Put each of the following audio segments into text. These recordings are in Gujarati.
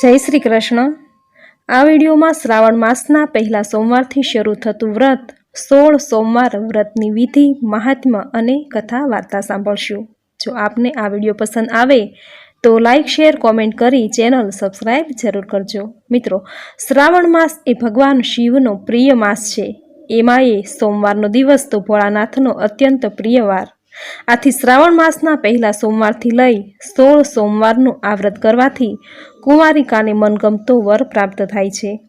જય શ્રી કૃષ્ણ. આ વિડીયોમાં શ્રાવણ માસના પહેલા સોમવારથી શરૂ થતું વ્રત, સોળ સોમવાર વ્રતની વિધિ, મહાત્મ્ય અને કથા વાર્તા સાંભળશું. જો આપને આ વીડિયો પસંદ આવે, તો લાઈક, શેર, કોમેન્ટ કરી ચેનલ સબસ્ક્રાઈબ જરૂર કરજો. મિત્રો, શ્રાવણ માસ એ ભગવાન શિવનો પ્રિય માસ છે. એમાં એ સોમવારનો દિવસ તો ભોળાનાથનો અત્યંત પ્રિય વાર. આથી શ્રાવણ માસના પહેલા સોમવારથી લઈ સોળ સોમવારનું આ વ્રત કરવાથી કુંવારિકાને મનગમતો વર પ્રાપ્ત થાય છે.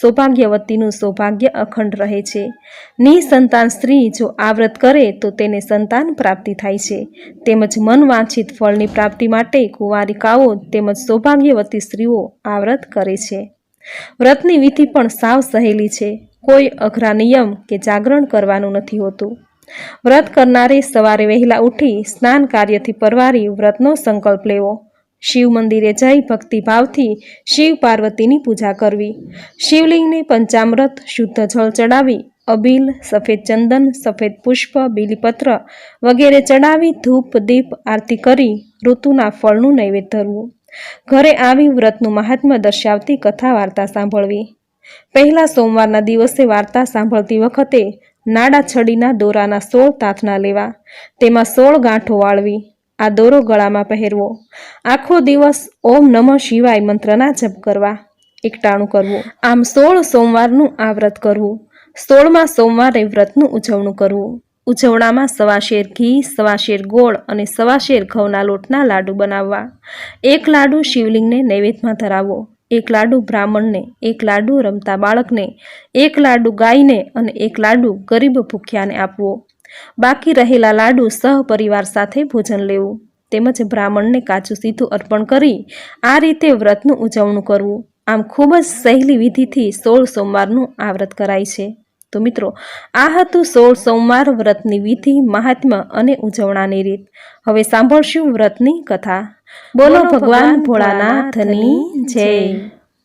સૌભાગ્યવતીનું સૌભાગ્ય અખંડ રહે છે. નિસંતાન સ્ત્રી જો આ વ્રત કરે તો તેને સંતાન પ્રાપ્તિ થાય છે. તેમજ મન વાંછિત ફળની પ્રાપ્તિ માટે કુંવારિકાઓ તેમજ સૌભાગ્યવતી સ્ત્રીઓ આ વ્રત કરે છે. વ્રતની વિધિ પણ સાવ સહેલી છે. કોઈ અઘરા નિયમ કે જાગરણ કરવાનું નથી હોતું. વ્રત કરનારે સવારે વહેલા ઉઠી સ્નાન કાર્યથી પરવારી વ્રતનો સંકલ્પ લેવો. શિવ મંદિરે જઈ ભક્તિભાવથી શિવ પાર્વતીની પૂજા કરવી. શિવલિંગને પંચામૃત, શુદ્ધ જળ ચડાવી, અબીલ, સફેદ ચંદન, સફેદ પુષ્પ, બીલીપત્ર વગેરે ચડાવી ધૂપ, દીપ, આરતી કરી ઋતુના ફળનું નૈવેદ્ય ધરવું. ઘરે આવી વ્રતનું મહાત્મ્ય દર્શાવતી કથા વાર્તા સાંભળવી. પહેલા સોમવારના દિવસે વાર્તા સાંભળતી વખતે નાડા છડીના દોરાના સોળ તાથના લેવા, તેમાં સોળ ગાંઠો વાળવી આ દોરો ગળામાં પહેરવો. આખો દિવસ ઓમ નમઃ શિવાય મંત્રના જપ કરવા, એકટાણું કરવું. આમ સોળ સોમવારનું આ વ્રત કરવું. સોળમાં સોમવારે વ્રતનું ઉજવણું કરવું. ઉજવણામાં સવા શેર ઘી સવા શેર ગોળ અને સવા શેર ઘઉંના લોટના લાડુ બનાવવા. એક લાડુ શિવલિંગને નૈવેદ્યમાં ધરાવો. એક લાડુ બ્રાહ્મણને, એક લાડુ રમતા બાળકને, એક લાડુ ગાયને અને એક લાડુ ગરીબ ભૂખ્યાને આપવો. બાકી રહેલા લાડુ સહપરિવાર સાથે ભોજન લેવું તેમજ બ્રાહ્મણને કાચું સીધું અર્પણ કરી આ રીતે વ્રતનું ઉજવણું કરવું. આમ ખૂબ જ સહેલી વિધિથી સોળ સોમવારનું આ વ્રત કરાય છે. તો મિત્રો આ હતું સોળ સોમવાર વ્રતની વિધિ મહાત્મા અને ઉજવણાની રીત. હવે સાંભળશું વ્રતની કથા. બોલો ભગવાન ભોળાનાથની જય.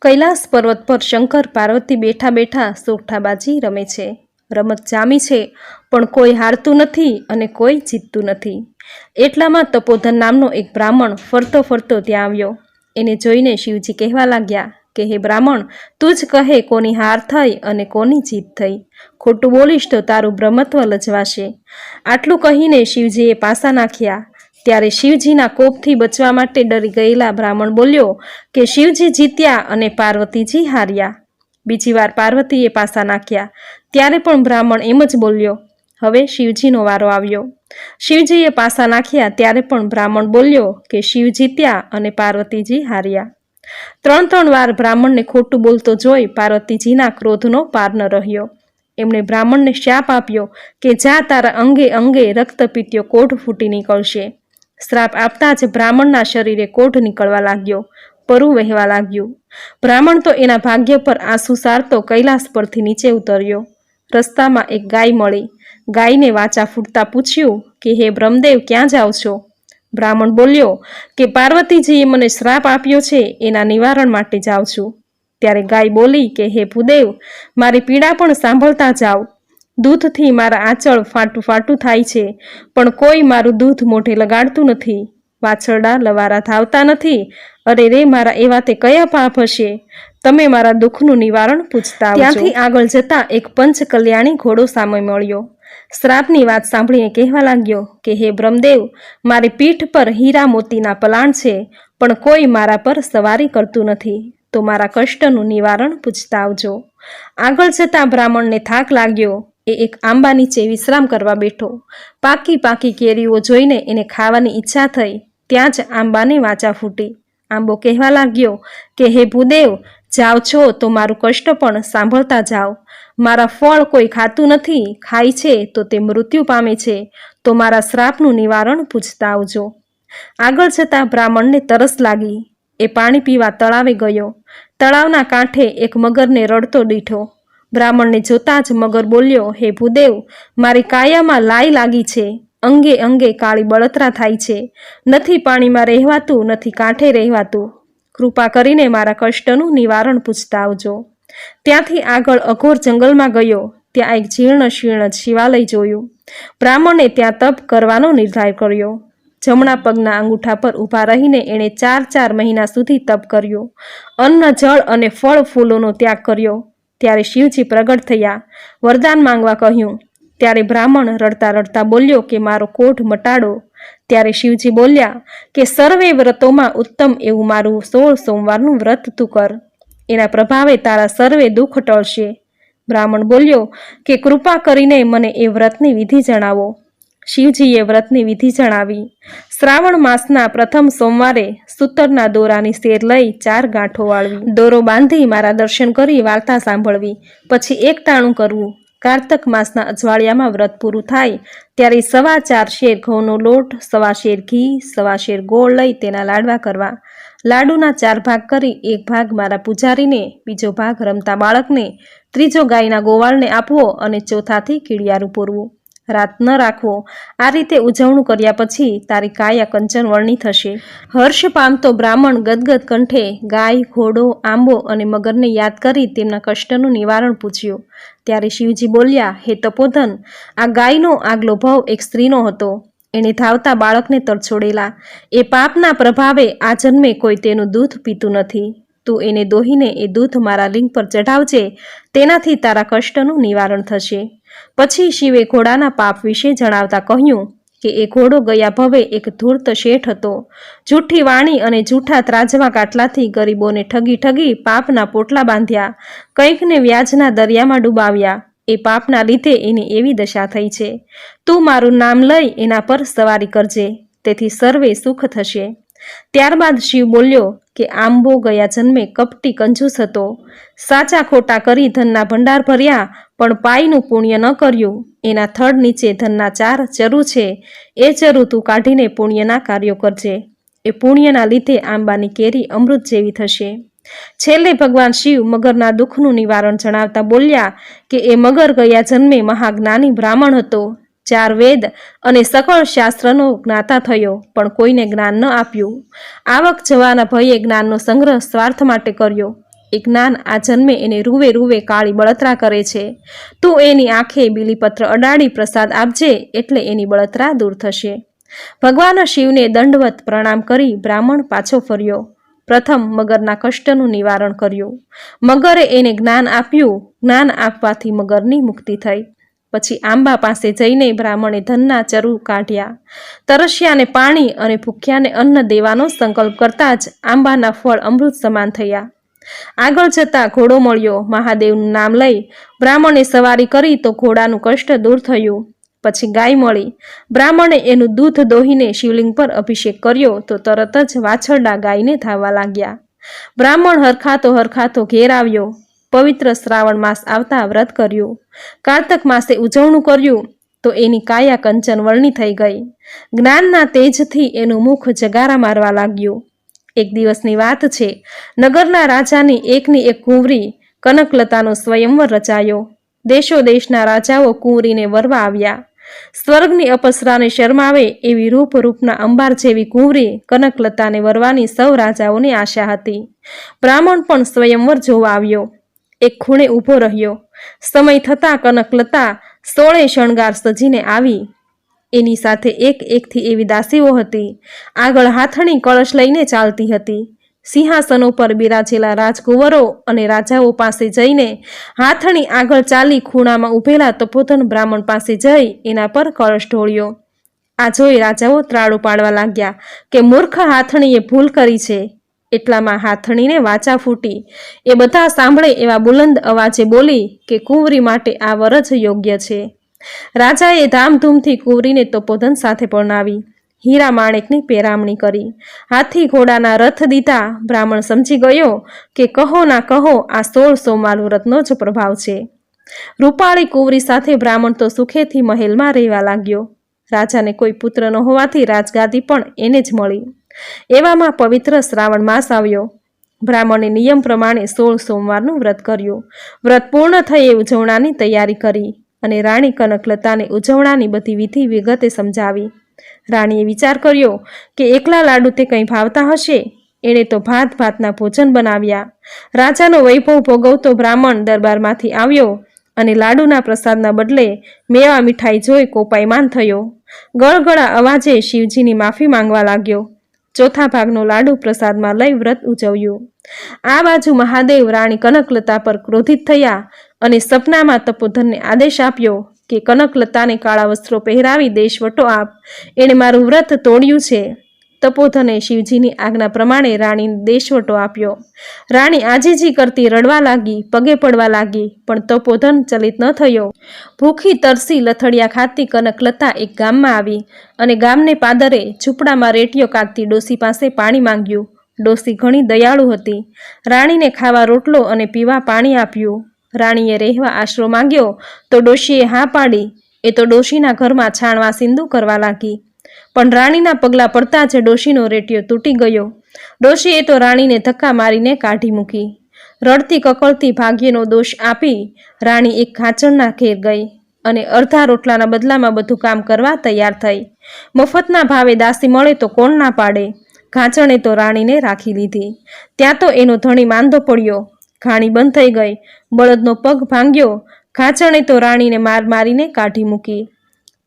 કૈલાસ પર્વત પર શંકર પાર્વતી બેઠા બેઠા સોઠાબાજી રમે છે. રમત જામી છે, પણ કોઈ હારતું નથી અને કોઈ જીતતું નથી. એટલામાં તપોધન નામનો એક બ્રાહ્મણ ફરતો ફરતો ત્યાં આવ્યો. એને જોઈને શિવજી કહેવા લાગ્યા કે, હે બ્રાહ્મણ, તું જ કહે કોની હાર થઈ અને કોની જીત થઈ. ખોટું બોલીશ તો તારું બ્રહ્મત્વ લજવાશે. આટલું કહીને શિવજીએ પાસા નાખ્યા. ત્યારે શિવજીના કોપથી બચવા માટે ડરી ગયેલા બ્રાહ્મણ બોલ્યો કે, શિવજી જીત્યા અને પાર્વતીજી હાર્યા. બીજી વાર પાર્વતીએ પાસા નાખ્યા. ત્યારે પણ બ્રાહ્મણ એમ જ બોલ્યો, હવે શિવજીનો વારો આવ્યો. શિવજીએ પાસા નાખ્યા ત્યારે પણ બ્રાહ્મણ બોલ્યો કે શિવ જીત્યા અને પાર્વતીજી હાર્યા. ત્રણ ત્રણ વાર બ્રાહ્મણને ખોટું બોલતો જોઈ પાર્વતીજીના ક્રોધનો પાર ન રહ્યો. એમણે બ્રાહ્મણને શાપ આપ્યો કે જા તારા અંગે અંગે રક્તપીત્યો કોઢ ફૂટી નીકળશે. શ્રાપ આપતા જ બ્રાહ્મણના શરીરે કોઢ નીકળવા લાગ્યો, પરુ વહેવા લાગ્યું. બ્રાહ્મણ તો એના ભાગ્ય પર આંસુ સારતો કૈલાસ પરથી નીચે ઉતર્યો. રસ્તામાં એક ગાય મળી. ગાયને વાચા ફૂટતા પૂછ્યું કે, હે બ્રહ્મદેવ, ક્યાં જાઓ છો? બ્રાહ્મણ બોલ્યો કે, પાર્વતીજીએ મને શ્રાપ આપ્યો છે, એના નિવારણ માટે જાઉં છું. ત્યારે ગાય બોલી કે, હે ભૂદેવ, મારી પીડા પણ સાંભળતા જાઓ. દૂધથી મારા આંચળ ફાટું ફાટું થાય છે, પણ કોઈ મારું દૂધ મોઢે લગાડતું નથી. વાછરડા લવારા ધાવતા નથી. અરે રે, મારા એવા તે કયા પાપ હશે? તમે મારા દુઃખનું નિવારણ પૂછતા ત્યાંથી આગળ જતા એક પંચ કલ્યાણી ઘોડો સામે મળ્યો. શ્રાપની વાત સાંભળીને કહેવા લાગ્યો કે, હે બ્રહ્મદેવ, મારી પીઠ પર હીરા મોતીના પલાણ છે, પણ કોઈ મારા પર સવારી કરતું નથી. તો મારા કષ્ટનું નિવારણ પૂછતા આવજો. આગળ જતા બ્રાહ્મણને થાક લાગ્યો. એ એક આંબા નીચે વિશ્રામ કરવા બેઠો. પાકી પાકી કેરીઓ જોઈને એને ખાવાની ઈચ્છા થઈ. ત્યાં જ આંબાને વાચા ફૂટી. આંબો કહેવા લાગ્યો કે, હે ભૂદેવ જાઓ છો તો મારું કષ્ટ પણ સાંભળતા જાઓ મારા ફળ કોઈ ખાતું નથી, ખાય છે તો તે મૃત્યુ પામે છે. તો મારા શ્રાપનું નિવારણ પૂછતા આવજો. આગળ જતાં બ્રાહ્મણને તરસ લાગી. એ પાણી પીવા તળાવે ગયો. તળાવના કાંઠે એક મગરને રડતો દીઠો. બ્રાહ્મણને જોતાં જ મગર બોલ્યો, હે ભૂદેવ, મારી કાયામાં લાઈ લાગી છે. અંગે અંગે કાળી બળતરા થાય છે. નથી પાણીમાં રહેવાતું, નથી કાંઠે રહેવાતું. કૃપા કરીને મારા કષ્ટનું નિવારણ પૂછતા આવજો ત્યાંથી આગળ અઘોર જંગલમાં ગયો. ત્યાં એક જીર્ણ શીર્ણ શિવાલય જોયું. બ્રાહ્મણે ત્યાં તપ કરવાનો નિર્ધાર કર્યો. જમણા પગના અંગૂઠા પર ઊભા રહીને એણે ચાર ચાર મહિના સુધી તપ કર્યો. અન્ન, જળ અને ફળ ફૂલોનો ત્યાગ કર્યો. ત્યારે શિવજી પ્રગટ થયા. વરદાન માંગવા કહ્યું ત્યારે બ્રાહ્મણ રડતા રડતા બોલ્યો કે, મારો કોઢ મટાડો. ત્યારે શિવજી બોલ્યા કે, સર્વે વ્રતોમાં ઉત્તમ એવું મારું સોળ સોમવારનું વ્રત તું કર. એના પ્રભાવે તારા સર્વે દુઃખ ટળશે. બ્રાહ્મણ બોલ્યો કે, કૃપા કરીને મને એ વ્રતની વિધિ જણાવો. શિવજીએ વ્રતની વિધિ જણાવી. શ્રાવણ માસના પ્રથમ સોમવારે સૂતરના દોરાની શેર લઈ ચાર ગાંઠો વાળવી. દોરો બાંધી મારા દર્શન કરી વાર્તા સાંભળવી. પછી એક ટાણું કરવું. કાર્તક માસના અજવાળિયામાં વ્રત પૂરું થાય, ત્યારે સવા ચાર શેર ઘઉંનો લોટ, સવા શેર ઘી, સવા શેર ગોળ લઈ તેના લાડવા કરવા. લાડુના ચાર ભાગ કરી, એક ભાગ મારા પૂજારીને, બીજો ભાગ રમતા બાળકને, ત્રીજો ગાયના ગોવાળને આપવો અને ચોથાથી કીડિયારું પૂરવું. રાત ન રાખવો. આ રીતે ઉજવણું કર્યા પછી તારી કાયા કંચન વર્ણી થશે. હર્ષ પામતો બ્રાહ્મણ ગદગદ કંઠે ગાય, ઘોડો, આંબો અને મગરને યાદ કરી તેમના કષ્ટનું નિવારણ પૂછ્યું. ત્યારે શિવજી બોલ્યા, હે તપોધન, આ ગાયનો આગલો ભાવ એક સ્ત્રીનો હતો. એણે ધાવતા બાળકને તરછોડેલા. એ પાપના પ્રભાવે આ જન્મે કોઈ તેનું દૂધ પીતું નથી. તું એને દોહીને એ દૂધ મારા લિંગ પર ચઢાવજે. તેનાથી તારા કષ્ટનું નિવારણ થશે. પછી શિવે ઘોડાના પાપ વિશે જણાવતા કહ્યું કે એ ઘોડો ગયા ભવે એક ધૂર્ત શેઠ હતો. જૂઠી વાણી અને જૂઠા ત્રાજવા કાટલાથી ગરીબોને ઠગી ઠગી પાપના પોટલા બાંધ્યા, કંઈકને વ્યાજના દરિયામાં ડૂબાવ્યા. એ પાપના લીધે એની એવી દશા થઈ છે. તું મારું નામ લઈ એના પર સવારી કરજે, તેથી સર્વે સુખ થશે. ત્યારબાદ શિવ બોલ્યો કે આંબો ગયા જન્મે કપટી કંજૂસ હતો. સાચા ખોટા કરી ધનના ભંડાર ભર્યા, પણ પાયનું પુણ્ય ન કર્યું. એના થડ નીચે ધનના ચાર ચરુ છે. એ ચરુ તું કાઢીને પુણ્યના કાર્યો કરજે. એ પુણ્યના લીધે આંબાની કેરી અમૃત જેવી થશે. છેલ્લે ભગવાન શિવ મગરના દુઃખનું નિવારણ જણાવતા બોલ્યા કે એ મગર ગયા જન્મે મહાજ્ઞાની બ્રાહ્મણ હતો. ચાર વેદ અને સકળ શાસ્ત્રનો જ્ઞાતા થયો, પણ કોઈને જ્ઞાન ન આપ્યું. આવક જવાના ભયે જ્ઞાનનો સંગ્રહ સ્વાર્થ માટે કર્યો. એ જ્ઞાન આ જન્મે એને રૂવે રૂવે કાળી બળતરા કરે છે. તું એની આંખે બીલીપત્ર અડાડી પ્રસાદ આપજે એટલે એની બળતરા દૂર થશે. ભગવાન શિવને દંડવત પ્રણામ કરી બ્રાહ્મણ પાછો ફર્યો. પ્રથમ મગરના કષ્ટનું નિવારણ કર્યું. મગરે એને જ્ઞાન આપ્યું. જ્ઞાન આપવાથી મગરની મુક્તિ થઈ. પછી આંબા પાસે જઈને બ્રાહ્મણે ધનના ચરુ કાઢ્યા. તરસ્યાને પાણી અને ભૂખ્યાને અન્ન દેવાનો સંકલ્પ કરતા જ આંબાના ફળ અમૃત સમાન થયા. આગળ જતા ઘોડો મળ્યો, મહાદેવનું નામ લઈ બ્રાહ્મણે સવારી કરી તો ઘોડાનું કષ્ટ દૂર થયું. પછી ગાય મળી. બ્રાહ્મણે એનું દૂધ દોહીને શિવલિંગ પર અભિષેક કર્યો તો તરત જ વાછરડા ગાયને ધાવવા લાગ્યા. બ્રાહ્મણ હરખાતો હરખાતો ઘેર આવ્યો. પવિત્ર શ્રાવણ માસ આવતા વ્રત કર્યું. કારતક માસે ઉજવણું કર્યું તો એની કાયા કંચન વર્ણી થઈ ગઈ. જ્ઞાનના તેજથી એનું મુખ જગારા મારવા લાગ્યું. એક દિવસની વાત છે, નગરના રાજાની એકની એક કુંવરી કનકલતાનો સ્વયંવર રચાયો. દેશો દેશના રાજાઓ કુંવરીને વરવા આવ્યા. સ્વર્ગની અપસરાને શરમાવે એવી રૂપ રૂપના અંબાર જેવી કુંવરી કનકલતાને વરવાની સૌ રાજાઓની આશા હતી. બ્રાહ્મણ પણ સ્વયંવર જોવા આવ્યો. એક ખૂણે ઊભો રહ્યો. સમય થતાં કનકલતા સોળે શણગાર સજીને આવી. એની સાથે એક એકથી એવી દાસીઓ હતી. આગળ હાથણી કળશ લઈને ચાલતી હતી. સિંહાસનો પર બિરાજેલા રાજકુંવરો અને રાજાઓ પાસે જઈને હાથણી આગળ ચાલી ખૂણામાં ઊભેલા તપોધન બ્રાહ્મણ પાસે જઈ એના પર કળશ ઢોળ્યો. આ જોઈ રાજાઓ ત્રાળું પાડવા લાગ્યા કે મૂર્ખ હાથણીએ ભૂલ કરી છે. એટલામાં હાથણીને વાચા ફૂટી. એ બધા સાંભળે એવા બુલંદ અવાજે બોલી કે કુંવરી માટે આ વર જ યોગ્ય છે. રાજાએ ધામધૂમથી કુંવરીને તપોધન સાથે પરણાવી. હીરા માણેકની પેરામણી કરી. હાથી ઘોડાના રથ દીધા. બ્રાહ્મણ સમજી ગયો કે કહો ના કહો આ સોળ સોમાલુ રથનો જ પ્રભાવ છે. રૂપાળી કુંવરી સાથે બ્રાહ્મણ તો સુખેથી મહેલમાં રહેવા લાગ્યો. રાજાને કોઈ પુત્ર ન હોવાથી રાજગાદી પણ એને જ મળી. એવામાં પવિત્ર શ્રાવણ માસ આવ્યો. બ્રાહ્મણે નિયમ પ્રમાણે સોળ સોમવારનું વ્રત કર્યું. વ્રત પૂર્ણ થયે ઉજવણાની તૈયારી કરી અને રાણી કનકલતાને ઉજવણાની બધી વિધિ વિગતે સમજાવી. રાણીએ વિચાર કર્યો કે એકલા લાડુ તે કંઈ ભાવતા હશે? એણે તો ભાત ભાતના ભોજન બનાવ્યા. રાજાનો વૈભવ ભોગવતો બ્રાહ્મણ દરબારમાંથી આવ્યો અને લાડુના પ્રસાદના બદલે મેવા મીઠાઈ જોઈ કોપાયમાન થયો. ગળગળા અવાજે શિવજીની માફી માંગવા લાગ્યો. ચોથા ભાગનો લાડુ પ્રસાદમાં લઈ વ્રત ઉજવ્યું. આ બાજુ મહાદેવ રાણી કનકલતા પર ક્રોધિત થયા અને સપનામાં તપોધનને આદેશ આપ્યો કે કનકલતાને કાળા વસ્ત્રો પહેરાવી દેશવટો આપ. એણે મારું વ્રત તોડ્યું છે. તપોધને શિવજીની આજ્ઞા પ્રમાણે રાણીને દેશવટો આપ્યો. રાણી આજીજી કરતી રડવા લાગી, પગે પડવા લાગી, પણ તપોધન ચલિત ન થયો. ભૂખી તરસી લથડિયા ખાતી કનકલતા એક ગામમાં આવી અને ગામને પાદરે ઝૂંપડામાં રેટીઓ કાઢતી ડોસી પાસે પાણી માંગ્યું. ડોસી ઘણી દયાળુ હતી. રાણીને ખાવા રોટલો અને પીવા પાણી આપ્યું. રાણીએ રહેવા આશરો માંગ્યો તો ડોશીએ હા પાડી. એ તો ડોશીના ઘરમાં છાણવા સિંદુ કરવા લાગી. પણ રાણીના પગલાં પડતા જ ડોશીનો રેટિયો તૂટી ગયો. ડોશીએ તો રાણીને ધક્કા મારીને કાઢી મૂકી. રડતી કકળતી ભાગ્યનો દોષ આપી રાણી એક ખાંચણના ઘેર ગઈ અને અડધા રોટલાના બદલામાં બધું કામ કરવા તૈયાર થઈ. મફતના ભાવે દાસી મળે તો કોણ ના પાડે? ઘાંચણે તો રાણીને રાખી લીધી. ત્યાં તો એનો ધણી માંદો પડ્યો. ઘાણી બંધ થઈ ગઈ. બળદનો પગ ભાંગ્યો. ઘાંચણે તો રાણીને માર મારીને કાઢી મૂકી.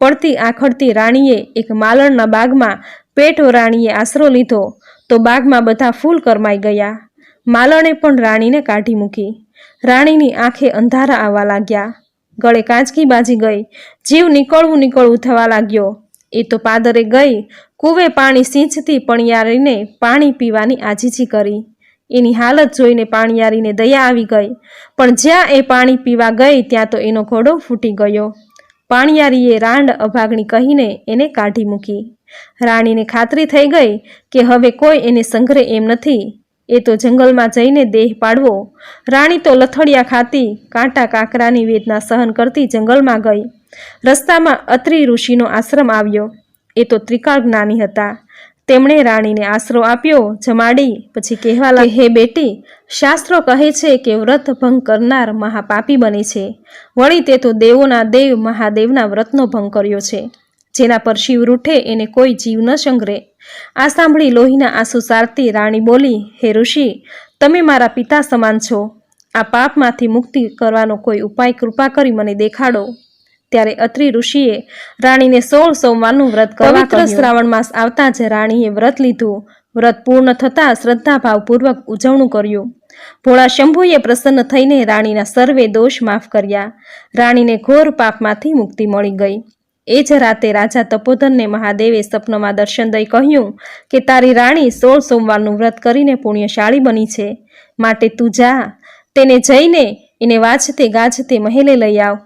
પડતી આખડતી રાણીએ એક માલણના બાગમાં પેટ રાણીએ આશરો લીધો તો બાગમાં બધા ફૂલ કરમાઈ ગયા. માલણે પણ રાણીને કાઢી મૂકી. રાણીની આંખે અંધારા આવવા લાગ્યા. ગળે કાંચકી બાજી ગઈ. જીવ નીકળવું નીકળવું થવા લાગ્યો. એ તો પાદરે ગઈ. કૂવે પાણી સિંચતી પણિયારીને પાણી પીવાની આજીજી કરી. એની હાલત જોઈને પાણિયારીને દયા આવી ગઈ. પણ જ્યાં એ પાણી પીવા ગઈ ત્યાં તો એનો ઘોડો ફૂટી ગયો. પાણિયારીએ રાંડ અભાગણી કહીને એને કાઢી મૂકી. રાણીને ખાતરી થઈ ગઈ કે હવે કોઈ એને સંઘરે એમ નથી. એ તો જંગલમાં જઈને દેહ પાડવો. રાણી તો લથડિયા ખાતી કાંટા કાંકરાની વેદના સહન કરતી જંગલમાં ગઈ. રસ્તામાં અત્રિ ઋષિનો આશ્રમ આવ્યો. એ તો ત્રિકાળ જ્ઞાની હતા. તેમણે રાણીને આશરો આપ્યો, જમાડી, પછી કહેવા લાગે, હે બેટી, શાસ્ત્રો કહે છે કે વ્રત ભંગ કરનાર મહાપાપી બને છે. વળી તે તો દેવોના દેવ મહાદેવના વ્રતનો ભંગ કર્યો છે. જેના પર શિવ રૂઠે, એને કોઈ જીવ ન સંઘરે આ સાંભળી લોહીના આંસુ સારતી રાણી બોલી, હે ઋષિ, તમે મારા પિતા સમાન છો. આ પાપમાંથી મુક્તિ કરવાનો કોઈ ઉપાય કૃપા કરી મને દેખાડો. ત્યારે અત્રિ ઋષિએ રાણીને સોળ સોમવારનું વ્રત પવિત્ર શ્રાવણ માસ આવતા જ રાણીએ વ્રત લીધું. વ્રત પૂર્ણ થતાં શ્રદ્ધાભાવપૂર્વક ઉજવણું કર્યું. ભોળા શંભુએ પ્રસન્ન થઈને રાણીના સર્વે દોષ માફ કર્યા. રાણીને ઘોર પાપમાંથી મુક્તિ મળી ગઈ. એ જ રાતે રાજા તપોધનને મહાદેવે સપનમાં દર્શન દઈ કહ્યું કે તારી રાણી સોળ સોમવારનું વ્રત કરીને પુણ્યશાળી બની છે. માટે તું જા. તેને જઈને એને વાજતે ગાજતે મહેલે લઈ આવ.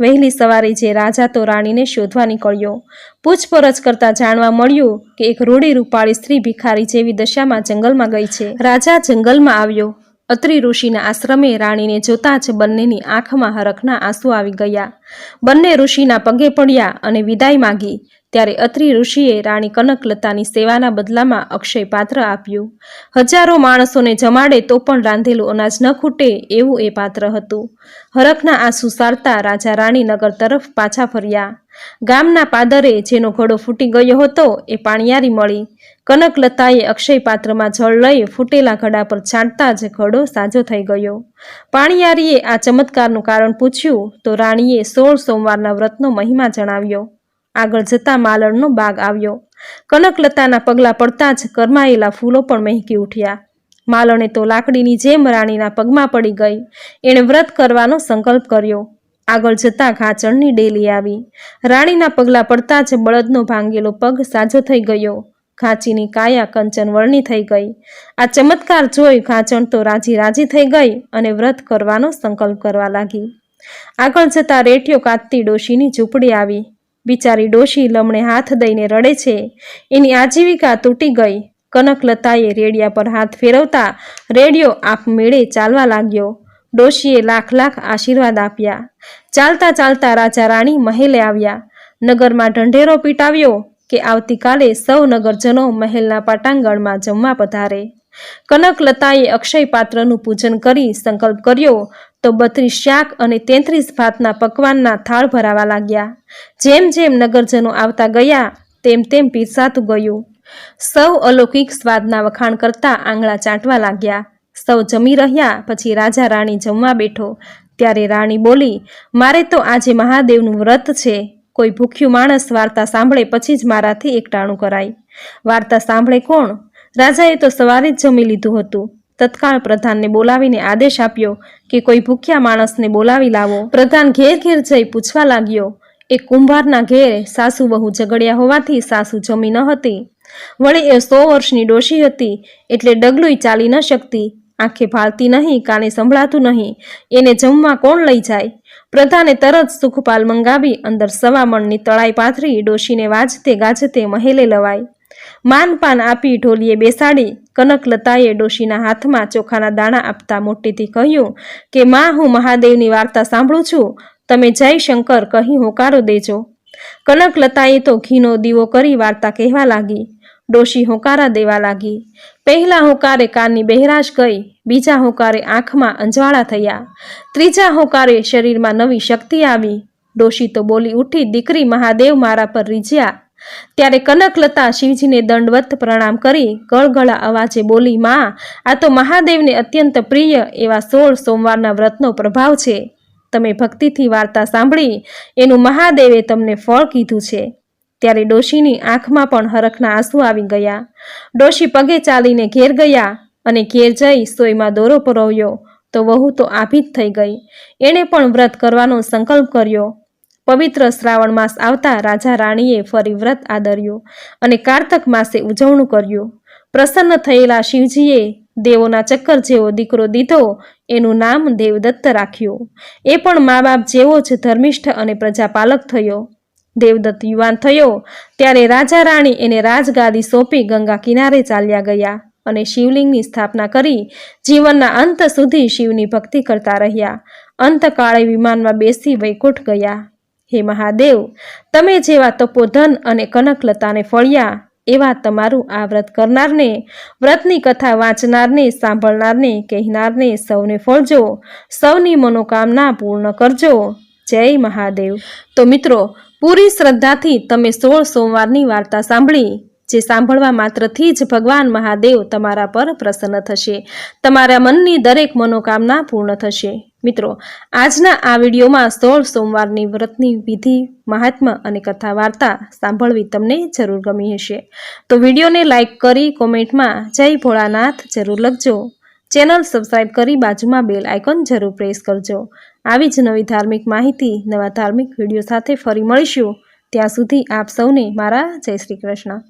વહેલી સવારે જે રાજા તો રાણીને શોધવા નીકળ્યો. પૂછપરછ કરતા જાણવા મળ્યું કે એક રૂડી રૂપાળી સ્ત્રી ભિખારી જેવી દશામાં જંગલમાં ગઈ છે. રાજા જંગલમાં આવ્યો. અત્રિ ઋષિના આશ્રમે રાણીને જોતા જ બંનેની આંખમાં હરખના આંસુ આવી ગયા. બંને ઋષિના પગે પડ્યા અને વિદાય માગી. ત્યારે અત્રિ ઋષિએ રાણી કનકલતાની સેવાના બદલામાં અક્ષય પાત્ર આપ્યું. હજારો માણસોને જમાડે તો પણ રાંધેલું અનાજ ન ખૂટે એવું એ પાત્ર હતું. હરખના આંસુ સારતા રાજા રાણીનગર તરફ પાછા ફર્યા. ગામના પાદરે જેનો ઘોડો ફૂટી ગયો હતો એ પાણિયારી મળી. કનકલતાએ અક્ષય પાત્રમાં જળ લઈ ફૂટેલા ઘડા પર છાંટતા જ ઘડો સાજો થઈ ગયો. પાણિયારીએ આ ચમત્કારનું કારણ પૂછ્યું તો રાણીએ સોળ સોમવારના વ્રતનો મહિમા જણાવ્યો. આગળ જતા માલણનો બાગ આવ્યો. કનકલતાના પગલા પડતા જ કરમાયેલા ફૂલો પણ મહેકી ઉઠ્યા. માલણે તો લાકડીની જેમ રાણીના પગમાં પડી ગઈ. એણે વ્રત કરવાનો સંકલ્પ કર્યો. આગળ જતા ઘાચણની ડેલી આવી. રાણીના પગલા પડતા જ બળદનો ભાંગેલો પગ સાજો થઈ ગયો. ઘાંચીની કાયા કંચન વર્ણી થઈ ગઈ. આ ચમત્કાર જોઈ ઘાંચણ તો રાજી રાજી થઈ ગઈ અને વ્રત કરવાનો સંકલ્પ કરવા લાગી. આગળ જતા રેઠિયો કાતતી ડોશીની ઝૂંપડી આવી. બિચારી ડોશી લમણે હાથ દઈને રડે છે. એની આજીવિકા તૂટી ગઈ. કનકલતાએ રેડિયા પર હાથ ફેરવતા રેડિયો આપમેળે ચાલવા લાગ્યો. ડોશીએ લાખ લાખ આશીર્વાદ આપ્યા. ચાલતા ચાલતા રાજા રાણી મહેલે આવ્યા. નગરમાં ઢંઢેરો પીટાવ્યો કે આવતીકાલે સૌ નગરજનો મહેલના પાટાંગણમાં જમવા પધારે. કનકલતાએ અક્ષય પાત્રનું પૂજન કરી સંકલ્પ કર્યો. તો બત્રીસ શાક અને તેત્રીસ ભાતના પકવાનના થાળ ભરાવા લાગ્યા. જેમ જેમ નગરજનો આવતા ગયા, તેમ તેમ પીરસાતું ગયું. સૌ અલૌકિક સ્વાદના વખાણ કરતા આંગળા ચાંટવા લાગ્યા. સૌ જમી રહ્યા, પછી રાજા રાણી જમવા બેઠો. ત્યારે રાણી બોલી, મારે તો આજે મહાદેવનું વ્રત છે. કોઈ ભૂખ્યું માણસ વાર્તા સાંભળે પછી જ મારાથી એકટાણું કરાય. વાર્તા સાંભળે કોણ? રાજાએ તો સવારે જ જમી લીધું હતું. તત્કાળ પ્રધાનને બોલાવીને આદેશ આપ્યો કે કોઈ ભૂખ્યા માણસને બોલાવી લાવો. પ્રધાન ઘેર ઘેર જઈ પૂછવા લાગ્યો, એ કુંભારના ઘેર સાસુ વહુ ઝઘડ્યા હોવાથી સાસુ જમી ન હતી. વળી એ સો વર્ષની ડોશી હતી એટલે ડગલુંય ચાલી ન શકતી. આંખે ભાળતી નહીં, કાને સંભળાતું નહીં. એને જમવા કોણ લઈ જાય? પ્રધાને તરત સુખપાલ મંગાવી, અંદર સવા મણની તળાઈ પાથરી ડોશીને વાજતે ગાજતે મહેલે લવાઈ માનપાન આપી ઢોલીએ બેસાડી. કનકલતાએ ડોશીના હાથમાં ચોખાના દાણા આપતા મોટેથી કહ્યું કે, માં, હું મહાદેવની વાર્તા સાંભળું છું. તમે જય શંકર કહી હોકારો દેજો. કનકલતાએ તો ઘીનો દીવો કરી વાર્તા કહેવા લાગી. ડોશી હોકારા દેવા લાગી. પહેલા હોકારે કાનની બહેરાશ ગઈ, બીજા હોકારે આંખમાં અંજવાળા થયા. ત્રીજા હોકારે શરીરમાં નવી શક્તિ આવી. ડોશી તો બોલી ઉઠી, દીકરી, મહાદેવ મારા પર રીઝ્યા ત્યારે કનકલતા શિવજીને દંડવત પ્રણામ કરી ગળગળા અવાજે બોલી, માં, આ તો મહાદેવને અત્યંત પ્રિય એવા સોળ સોમવારના વ્રતનો પ્રભાવ છે. તમે ભક્તિથી વાર્તા સાંભળી, એનું મહાદેવે તમને ફળ કીધું છે. ત્યારે ડોશીની આંખમાં પણ હરખના આંસુ આવી ગયા. ડોશી પગે ચાલીને ઘેર ગયા અને ઘેર જઈ સોયમાં દોરો પરોવ્યો, તો વહુ તો આભી થઈ ગઈ. એણે પણ વ્રત કરવાનો સંકલ્પ કર્યો. પવિત્ર શ્રાવણ માસ આવતા રાજા રાણીએ ફરી વ્રત આદર્યું અને કારતક માસે ઉજવણું કર્યું. પ્રસન્ન થયેલા શિવજીએ દેવોના ચક્કર જેવો દીકરો દીધો, એનું નામ દેવદત્ત રાખ્યું. એ પણ મા બાપ જેવો જ ધર્મિષ્ઠ અને પ્રજાપાલક થયો. દેવદત્ત યુવાન થયો, ત્યારે રાજા રાણી એને રાજગાદી સોંપી ગંગા કિનારે ચાલ્યા ગયા અને શિવલિંગની સ્થાપના કરી. જીવનના અંત સુધી શિવની ભક્તિ કરતા રહ્યા. અંતકાળે વિમાનમાં બેસી વૈકુંઠ ગયા. હે મહાદેવ, તમે જેવા તપોધન અને કનકલતાને ફળ્યા, એવા તમારું આ વ્રત કરનારને, વ્રતની કથા વાંચનારને, સાંભળનારને, કહેનારને સૌને ફળજો, સૌની મનોકામના પૂર્ણ કરજો. જય મહાદેવ. તો મિત્રો, પૂરી શ્રદ્ધાથી તમે સોળ સોમવારની વાર્તા સાંભળી, જે સાંભળવા માત્રથી જ ભગવાન મહાદેવ તમારા પર પ્રસન્ન થશે. તમારા મનની દરેક મનોકામના પૂર્ણ થશે. મિત્રો, આજના આ વિડીયોમાં સોળ સોમવારની વ્રતની વિધિ મહાત્મા અને કથા વાર્તા સાંભળવી તમને જરૂર ગમી હશે. તો વિડીયોને લાઇક કરી કોમેન્ટમાં જય ભોળાનાથ જરૂર લખજો. ચેનલ સબસ્ક્રાઇબ કરી બાજુમાં બેલ આઇકોન જરૂર પ્રેસ કરજો. આવી જ નવી ધાર્મિક માહિતી, નવા ધાર્મિક વીડિયો સાથે ફરી મળીશું. ત્યાં સુધી આપ સૌને મારા જય શ્રી કૃષ્ણ.